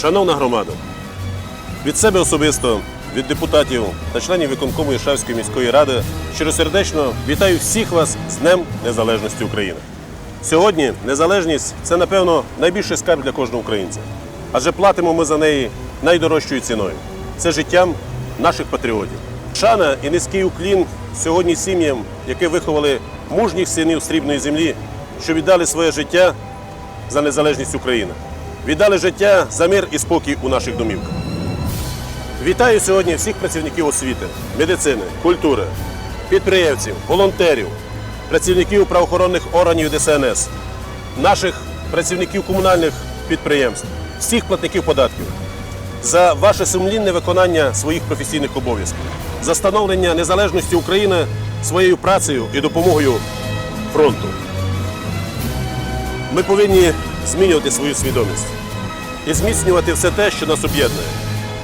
Шановна громада, від себе особисто, від депутатів та членів виконкому Іршавської міської ради щиросердечно вітаю всіх вас з Днем Незалежності України. Сьогодні незалежність це, напевно, найбільший скарб для кожного українця. Адже платимо ми за неї найдорожчою ціною це життям наших патріотів. Шана і низький уклін сьогодні сім'ям, які виховали мужніх синів срібної землі, що віддали своє життя за незалежність України. Віддали життя за мир і спокій у наших домівках. Вітаю сьогодні всіх працівників освіти, медицини, культури, підприємців, волонтерів, працівників правоохоронних органів ДСНС, наших працівників комунальних підприємств, всіх платників податків за ваше сумлінне виконання своїх професійних обов'язків, за становлення незалежності України своєю працею і допомогою фронту. Ми повинні змінювати свою свідомість і зміцнювати все те, що нас об'єднує,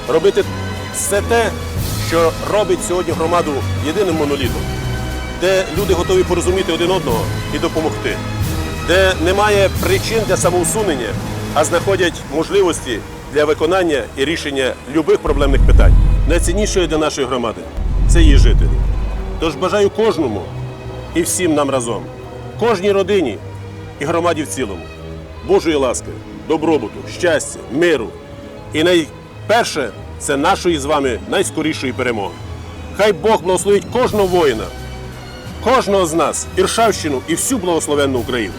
робити все те, що робить сьогодні громаду єдиним монолітом, де люди готові порозуміти один одного і допомогти, де немає причин для самоусунення, а знаходять можливості для виконання і рішення любих проблемних питань. Найціннішою для нашої громади це її жителі. Тож бажаю кожному і всім нам разом, кожній родині і громаді в цілому, Божої ласки, добробуту, щастя, миру. І найперше це нашої з вами найскорішої перемоги. Хай Бог благословить кожного воїна, кожного з нас, Іршавщину і всю благословенну Україну.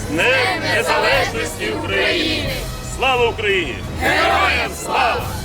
З Днем Незалежності України! Слава Україні! Героям слава!